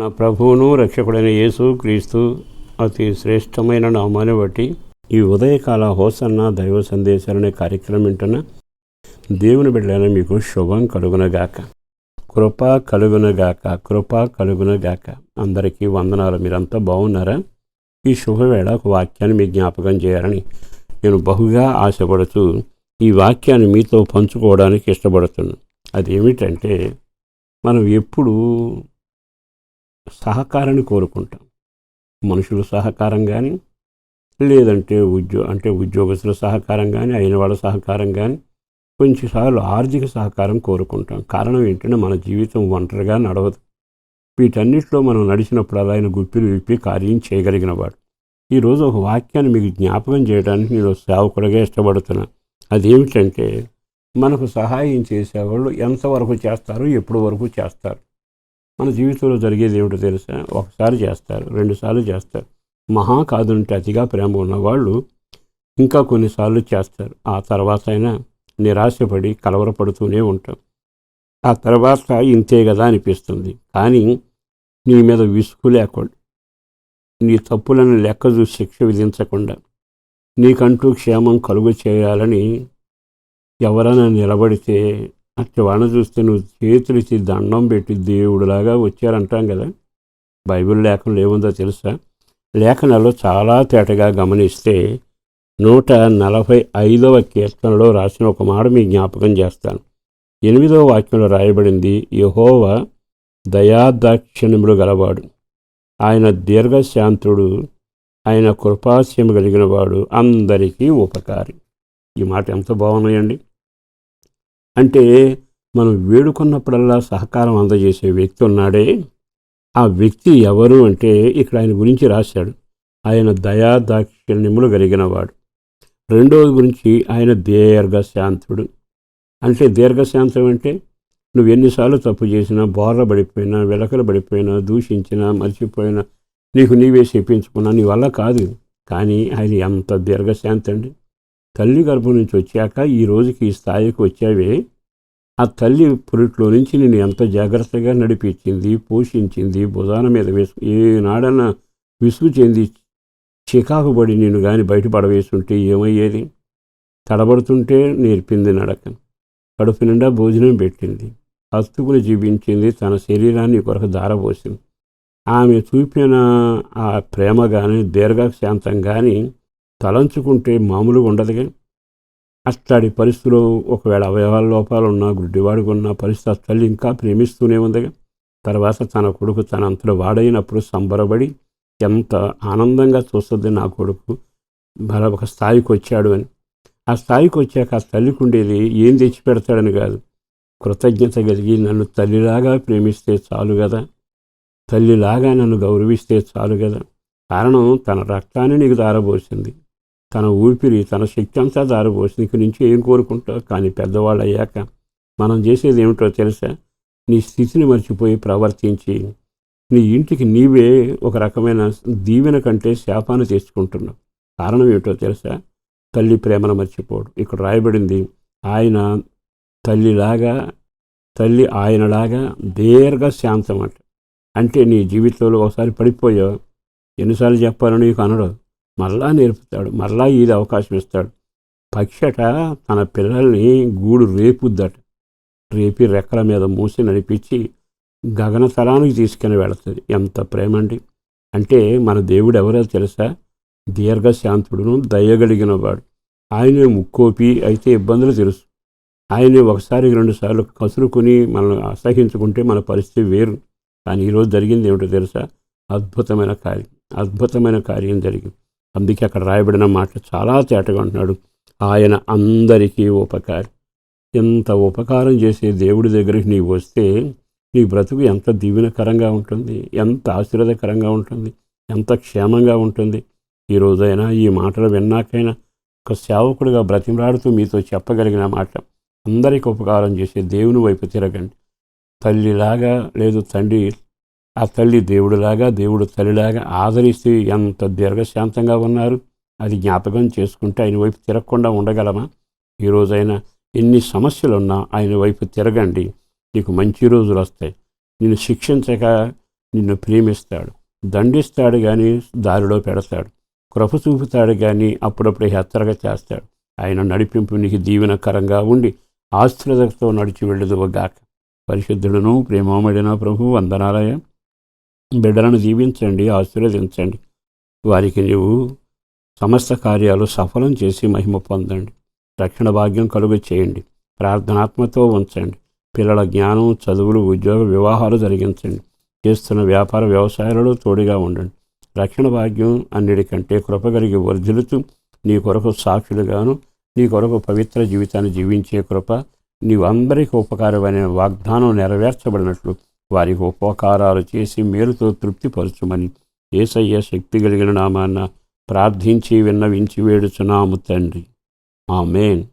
నా ప్రభువును రక్షకుడైన యేసు క్రీస్తు అతి శ్రేష్టమైన నామాన్ని బట్టి ఈ ఉదయకాల హోసన్న దైవ సందేశాలనే కార్యక్రమం వింటున్న దేవుని బిడ్డలైన మీకు శుభం కలుగునగాక కృప కలుగునగాక కృప కలుగునగాక అందరికీ వందనాలు. మీరంతా బాగున్నారా? ఈ శుభవేళ ఒక వాక్యాన్ని మీ జ్ఞాపకం చేయాలని నేను బహుగా ఆశపడుతూ ఈ వాక్యాన్ని మీతో పంచుకోవడానికి ఇష్టపడుతున్నాను అదేమిటంటే మనం ఎప్పుడు సహకారాన్ని కోరుకుంటాం. మనుషుల సహకారం కానీ లేదంటే ఉద్యో అంటే ఉద్యోగస్తుల సహకారం కానీ అయిన వాళ్ళ సహకారం కానీ కొంచెంసార్లు ఆర్థిక సహకారం కోరుకుంటాం. కారణం ఏంటంటే మన జీవితం ఒంటరిగా నడవదు. వీటన్నిటిలో మనం నడిచినప్పుడు అలా ఆయన గుప్పిలు విప్పి కార్యం చేయగలిగిన వాడు. ఈరోజు ఒక వాక్యాన్ని మీకు జ్ఞాపకం చేయడానికి నేను సేవకుడిగా ఇష్టపడుతున్నా. అదేమిటంటే మనకు సహాయం చేసేవాళ్ళు ఎంతవరకు చేస్తారు ఎప్పుడు వరకు చేస్తారు. మన జీవితంలో జరిగేది ఏమిటో తెలుసా? ఒకసారి చేస్తారు రెండుసార్లు చేస్తారు. మహా కాదుంటే అతిగా ప్రేమ ఉన్నవాళ్ళు ఇంకా కొన్నిసార్లు చేస్తారు. ఆ తర్వాత అయినా నిరాశపడి కలవరపడుతూనే ఉంటాం. ఆ తర్వాత ఇంతే కదా అనిపిస్తుంది. కానీ నీ మీద విసుగు లేకుండా నీ తప్పులను లెక్క చూసి శిక్ష విధించకుండా నీకంటూ క్షేమం కలుగు చేయాలని ఎవరైనా నిలబడితే అట్లా వాళ్ళని చూస్తే నువ్వు చేతులిచ్చి దండం పెట్టి దేవుడిలాగా వచ్చారంటాం కదా. బైబిల్ లేఖనలు ఏముందో తెలుసా? లేఖనాల్లో చాలా తేటగా గమనిస్తే నూట నలభై ఐదవ కీర్తనలో రాసిన ఒక మాట మీ జ్ఞాపకం చేస్తాను. ఎనిమిదవ వాక్యంలో రాయబడింది యహోవ దయాదాక్షిణ్యములు గలవాడు. ఆయన దీర్ఘశాంతుడు ఆయన కృపాస్యం కలిగిన వాడు అందరికీ ఉపకారి. ఈ మాట ఎంత బాగున్నాయండి. అంటే మనం వేడుకున్నప్పుడల్లా సహకారం అందజేసే వ్యక్తి ఉన్నాడే. ఆ వ్యక్తి ఎవరు అంటే ఇక్కడ ఆయన గురించి రాశాడు. ఆయన దయా దాక్షిణ్యములు కలిగిన వాడు రెండవది గురించి ఆయన దీర్ఘశాంతుడు. అంటే దీర్ఘశాంతం అంటే నువ్వు ఎన్నిసార్లు తప్పు చేసినా బోర్ర పడిపోయినా వెలకలు పడిపోయినా దూషించినా మర్చిపోయినా నీకు నీవే చెప్పించుకున్నా నీ వల్ల కాదు. కానీ ఆయన ఎంత దీర్ఘశాంతి అండి తల్లి గర్భం నుంచి వచ్చాక ఈ రోజుకి ఈ స్థాయికి వచ్చావే. ఆ తల్లి పురిట్లో నుంచి నేను ఎంత జాగ్రత్తగా నడిపించింది పోషించింది భుజాన మీద వేసుకు ఏనాడన్నా విసుగు చెంది చికాకు పడి నేను కానీ బయటపడవేసుంటే ఏమయ్యేది? తడబడుతుంటే నేర్పింది నడక కడుపు నిండా భోజనం పెట్టింది. హస్తుకుని జీవించింది తన శరీరాన్ని కొరకు దారపోసింది ఆమె చూపిన ఆ ప్రేమ కానీ దీర్ఘశాంతం కానీ తలంచుకుంటే మామూలుగా ఉండదుగా. అట్లాడి పరిస్థితిలో ఒకవేళ అవయవాల లోపాలు ఉన్నా గుడ్డివాడికి ఉన్న పరిస్థితి ఆ తల్లి ఇంకా ప్రేమిస్తూనే ఉందిగా. తర్వాత తన కొడుకు తన అంతలో వాడైనప్పుడు సంబరపడి ఎంత ఆనందంగా చూస్తుంది నా కొడుకు. మరొక ఒక స్థాయికి వచ్చాడు అని. ఆ స్థాయికి వచ్చాక ఆ తల్లికి ఉండేది ఏం తెచ్చి పెడతాడని కాదు. కృతజ్ఞత కలిగి నన్ను తల్లిలాగా ప్రేమిస్తే చాలు కదా. తల్లిలాగా నన్ను గౌరవిస్తే చాలు కదా. కారణం తన రక్తాన్ని నీకు దారబోసింది తన ఊపిరి తన శక్తి అంతా దారబోసింది ఇక నుంచి ఏం కోరుకుంటావు? కానీ పెద్దవాళ్ళు అయ్యాక మనం చేసేది ఏమిటో తెలుసా? నీ స్థితిని మర్చిపోయి ప్రవర్తించి నీ ఇంటికి నీవే ఒక రకమైన దీవెన కంటే శాపాన్ని తెచ్చుకుంటున్నావు. కారణం ఏమిటో తెలుసా? తల్లి ప్రేమను మర్చిపోడు ఇక్కడ రాయబడింది ఆయన తల్లిలాగా తల్లి ఆయనలాగా దీర్ఘ శాంతం అంట అంటే నీ జీవితంలో ఒకసారి పడిపోయావు. ఎన్నిసార్లు చెప్పాలని నీకు అనడు మరలా నేర్పుతాడు మరలా ఇది అవకాశం ఇస్తాడు. పక్షట తన పిల్లల్ని గూడు రేపుద్దట. రేపి రెక్కల మీద మూసి నడిపించి గగనతలానికి తీసుకుని వెళుతుంది. ఎంత ప్రేమ అండి అంటే మన దేవుడు ఎవరో తెలుసా? దీర్ఘశాంతుడును దయగలిగిన వాడు ఆయనే ముక్కోపి అయితే ఇబ్బందులు తెలుసు ఆయనే ఒకసారి రెండుసార్లు కసురుకుని మనల్ని అసహించుకుంటే మన పరిస్థితి వేరు. కానీ ఈరోజు జరిగింది ఏమిటో తెలుసా? అద్భుతమైన కార్యం. అద్భుతమైన కార్యం జరిగింది. అందుకే అక్కడ రాయబడిన మాటలు చాలా తేటగా ఉంటున్నాడు. ఆయన అందరికీ ఉపకారి. ఎంత ఉపకారం చేసే దేవుడి దగ్గరికి నీవు వస్తే నీ బ్రతుకు ఎంత దీవెనకరంగా ఉంటుంది ఎంత ఆశీర్వదకరంగా ఉంటుంది ఎంత క్షేమంగా ఉంటుంది. ఈ రోజైనా ఈ మాటలు విన్నాకైనా ఒక సేవకుడిగా బ్రతిమలాడుతూ మీతో చెప్పగలిగిన మాట. అందరికీ ఉపకారం చేసే దేవుని వైపు తిరగండి. తల్లిలాగా లేదు తండ్రి ఆ తల్లి దేవుడిలాగా దేవుడు తల్లిలాగా ఆదరిస్తూ ఎంత దీర్ఘశాంతంగా ఉన్నారు అది జ్ఞాపకం చేసుకుంటే ఆయన వైపు తిరగకుండా ఉండగలమా? ఈరోజైనా ఎన్ని సమస్యలున్నా ఆయన వైపు తిరగండి నీకు మంచి రోజులు వస్తాయి. నిన్ను శిక్షించక నిన్ను ప్రేమిస్తాడు దండిస్తాడు కానీ దారిలో పెడతాడు కృప చూపుతాడు కానీ అప్పుడప్పుడు హెచ్చరిక చేస్తాడు. ఆయన నడిపింపు నీకు దీవెనకరంగా ఉండి ఆశ్రదతో నడిచి వెళ్ళదువగాక పరిశుద్ధుడను ప్రేమమడిన ప్రభు వందనాలయ బిడ్డలను దీవించండి ఆశీర్వదించండి. వారికి నీవు సమస్త కార్యాలు సఫలం చేసి మహిమ పొందండి. రక్షణ భాగ్యం కలుగు చేయండి. ప్రార్థనాత్మతో ఉంచండి. పిల్లల జ్ఞానం చదువులు ఉద్యోగ వివాహాలు జరిగించండి. చేస్తున్న వ్యాపార వ్యవసాయాలలో తోడుగా ఉండండి. రక్షణ భాగ్యం అన్నిటికంటే కృప కలిగి వర్ధిలుతూ నీ కొరకు సాక్షులుగాను నీ కొరకు పవిత్ర జీవితాన్ని జీవించే కృప నీవు అందరికీ ఉపకారమైన వాగ్దానం నెరవేర్చబడినట్లు వారికి ఉపకారాలు చేసి మేలుతో తృప్తిపరచుమని ఏసయ్య శక్తి కలిగిన నామాన్న ప్రార్థించి విన్నవించి వేడుచున్నాము తండ్రి. ఆమెన్.